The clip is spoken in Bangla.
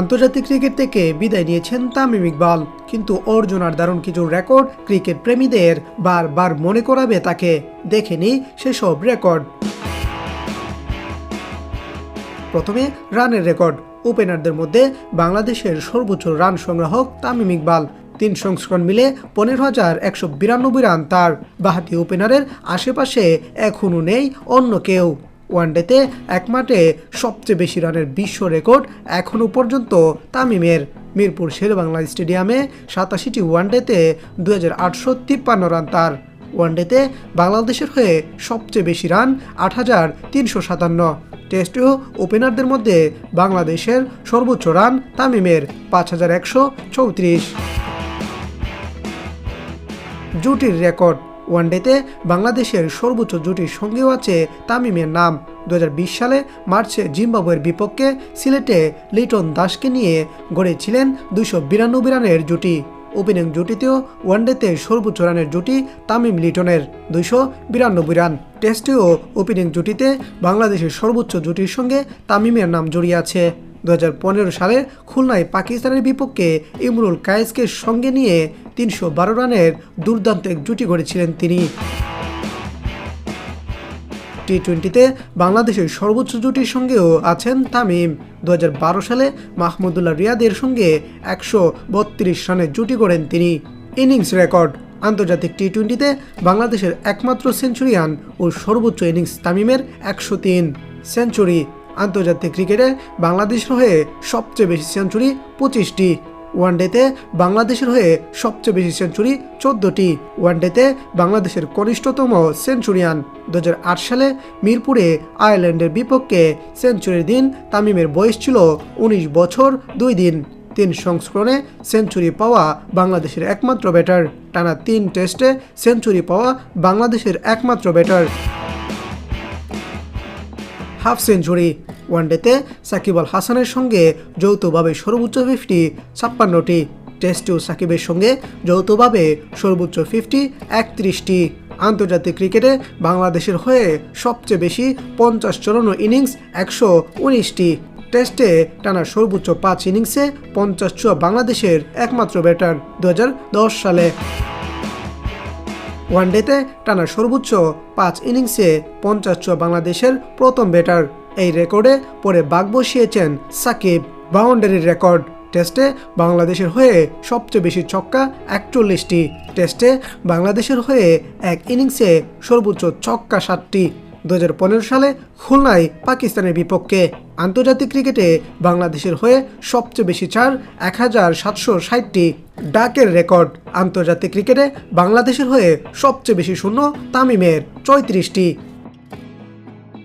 আন্তর্জাতিক ক্রিকেট থেকে বিদায় নিয়েছেন তামিম ইকবাল। কিন্তু অর্জুন আর দারুণ কিছু রেকর্ড ক্রিকেট প্রেমীদের বারবার মনে করাবে তাকে। দেখেনি সেসব রেকর্ড। প্রথমে রানের রেকর্ড। ওপেনারদের মধ্যে বাংলাদেশের সর্বোচ্চ রান সংগ্রাহক তামিম ইকবাল। তিন সংস্করণ মিলে পনেরো হাজার একশো বিরানব্বই রান তার। বাহাতি ওপেনারের আশেপাশে এখনও নেই অন্য কেউ। ওয়ানডেতে এক মাঠে সবচেয়ে বেশি রানের বিশ্ব রেকর্ড এখনও পর্যন্ত তামিমের মিরপুর শেরবাংলা স্টেডিয়ামে সাতাশিটি ওয়ানডেতে দু হাজার আটশো তিপ্পান্ন রান তার। ওয়ানডেতে বাংলাদেশের হয়ে সবচেয়ে বেশি রান আট হাজার তিনশো সাতান্ন। টেস্ট ও ওপেনারদের মধ্যে বাংলাদেশের সর্বোচ্চ রান তামিমের পাঁচ হাজার একশো চৌত্রিশ। জুটির রেকর্ড ওয়ানডেতে বাংলাদেশের সর্বোচ্চ জুটির সঙ্গেও আছে তামিমের নাম। দুহাজার বিশ সালে মার্চে জিম্বাবুয়ের বিপক্ষে সিলেটে লিটন দাসকে নিয়ে গড়েছিলেন দুশো বিরানব্বই রানের জুটি। ওপেনিং জুটিতেও ওয়ানডেতে সর্বোচ্চ রানের জুটি তামিম লিটনের দুইশো বিরানব্বই রান। টেস্টেও ওপেনিং জুটিতে বাংলাদেশের সর্বোচ্চ জুটির সঙ্গে তামিমের নাম জড়িয়ে আছে। দু হাজার পনেরো সালে খুলনায় পাকিস্তানের বিপক্ষে ইমরুল কায়েসকে সঙ্গে নিয়ে তিনশো বারো রানের দুর্দান্ত এক জুটি গড়েছিলেন তিনি। টি টোয়েন্টিতে বাংলাদেশের সর্বোচ্চ জুটির সঙ্গেও আছেন তামিম। দু হাজার বারো সালে মাহমুদুল্লাহ রিয়াদের সঙ্গে একশো বত্রিশ রানের জুটি করেন তিনি। ইনিংস রেকর্ড, আন্তর্জাতিক টি টোয়েন্টিতে বাংলাদেশের একমাত্র সেঞ্চুরিয়ান ও সর্বোচ্চ ইনিংস তামিমের একশো তিন। সেঞ্চুরি আন্তর্জাতিক ক্রিকেটে বাংলাদেশের হয়ে সবচেয়ে বেশি সেঞ্চুরি পঁচিশটি। ওয়ানডেতে বাংলাদেশের হয়ে সবচেয়ে বেশি সেঞ্চুরি চোদ্দোটি। ওয়ানডেতে বাংলাদেশের কনিষ্ঠতম সেঞ্চুরিয়ান। দু হাজার আট সালে মিরপুরে আয়ারল্যান্ডের বিপক্ষে সেঞ্চুরির দিন তামিমের বয়স ছিল উনিশ বছর দুই দিন। তিন সংস্করণে সেঞ্চুরি পাওয়া বাংলাদেশের একমাত্র ব্যাটার। টানা তিন টেস্টে সেঞ্চুরি পাওয়া বাংলাদেশের একমাত্র ব্যাটার। হাফ সেঞ্চুরি ওয়ানডেতে সাকিব আল হাসানের সঙ্গে যৌথভাবে সর্বোচ্চ ফিফটি ছাপ্পান্নটি। টেস্টেও সাকিবের সঙ্গে যৌথভাবে সর্বোচ্চ ফিফটি একত্রিশটি। আন্তর্জাতিক ক্রিকেটে বাংলাদেশের হয়ে সবচেয়ে বেশি পঞ্চাশ চরণ ইনিংস একশো উনিশটি। টেস্টে টানা সর্বোচ্চ পাঁচ ইনিংসে পঞ্চাশ ছোয়া বাংলাদেশের একমাত্র ব্যাটার দু হাজার দশ সালে। ওয়ানডেতে টানা সর্বোচ্চ পাঁচ ইনিংসে পঞ্চাশ বাংলাদেশের প্রথম ব্যাটার। এই রেকর্ডে পরে বাঘ বসিয়েছেন সাকিব, বাউন্ডারির রেকর্ড। টেস্টে বাংলাদেশের হয়ে সবচেয়ে বেশি ছক্কা একচল্লিশটি। টেস্টে বাংলাদেশের হয়ে এক ইনিংসে সর্বোচ্চ ছক্কা সাতটি। দু হাজার পনেরো সালে খুলনায় পাকিস্তানের বিপক্ষে আন্তর্জাতিক ক্রিকেটে বাংলাদেশের হয়ে সবচেয়ে বেশি চার এক হাজার সাতশো ষাটটি ডাকের রেকর্ড। আন্তর্জাতিক ক্রিকেটে বাংলাদেশের হয়ে সবচেয়ে বেশি শূন্য তামিমের চৌত্রিশটি